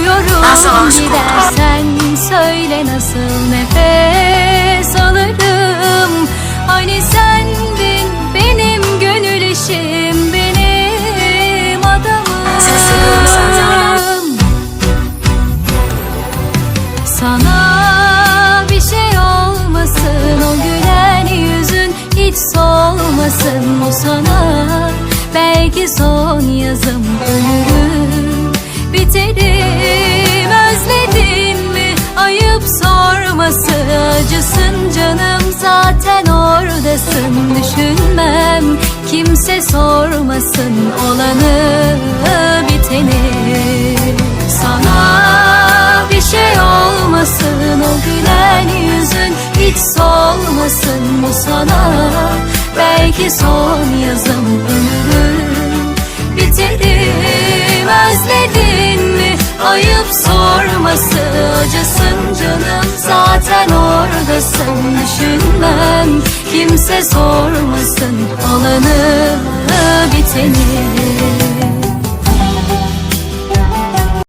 Korkuyorum Nasıl gidersen söyle nasıl nefes alırım. Hani sendin benim gönül eşim benim adamım. Seni seviyorum. Sana bir şey olmasın o gülen yüzün hiç solmasın. O sana Belki son yazım acısın canım zaten oradasın. Düşünmem kimse sormasın olanı biteni. Sana bir şey olmasın o gülen yüzün hiç solmasın. Bu sana belki son yazım. Ömrüm biterim özledin mi? Ayıp sorması. Acısın canım kimse sormasın biteni